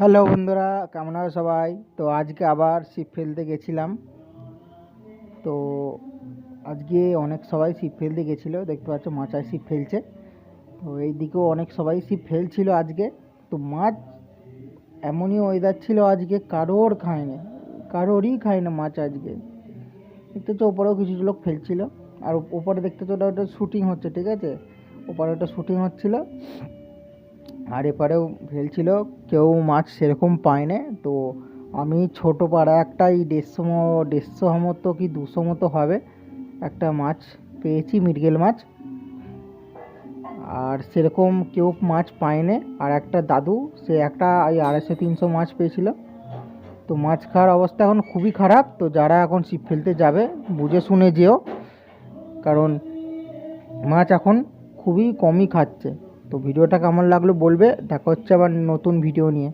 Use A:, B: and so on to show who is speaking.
A: Hello বন্ধুরা, কেমন আছো সবাই? তো আজকে আবার ছিপ ফেলতে গেছিলাম। তো আজকে অনেক সবাই ছিপ ফেলতে গেছিল, দেখতে পাচ্ছ মাচায় ছিপ ফেলছে। তো এই দিকেও অনেক সবাই ছিপ ফেলছিল আজকে। তো মাছ এমনই ওয়েদার ছিল আজকে, কারোর খায়নি, কারোরই খায় না মাছ আজকে। দেখতে তো ওপরেও কিছু লোক ফেলছিল। আর ওপরে দেখতে তো ওটা ওটা শ্যুটিং হচ্ছে, ঠিক আছে? ওপরে ওটা শ্যুটিং হচ্ছিল। আর এপারেও ফেলছিল কেউ মাছ সেরকম পায় না তো আমি ছোটো পাড়া একটা এই দেড়শো দেড়শো মতো কি দুশো মতো হবে একটা মাছ পেয়েছি মৃগেল মাছ আর সেরকম কেউ মাছ পায়নি, আর একটা দাদু, সে একটা ওই আড়াইশো, তিনশো মাছ পেয়েছিল। তো মাছ খাওয়ার অবস্থা এখন খুবই খারাপ, তো যারা এখন ছিপ ফেলতে যাবে, বুঝে শুনে যেও। কারণ মাছ এখন খুবই কমই খাচ্ছে। তো ভিডিওটা কেমন লাগল বলবে? দেখা হচ্ছে আবার নতুন ভিডিও নিয়ে।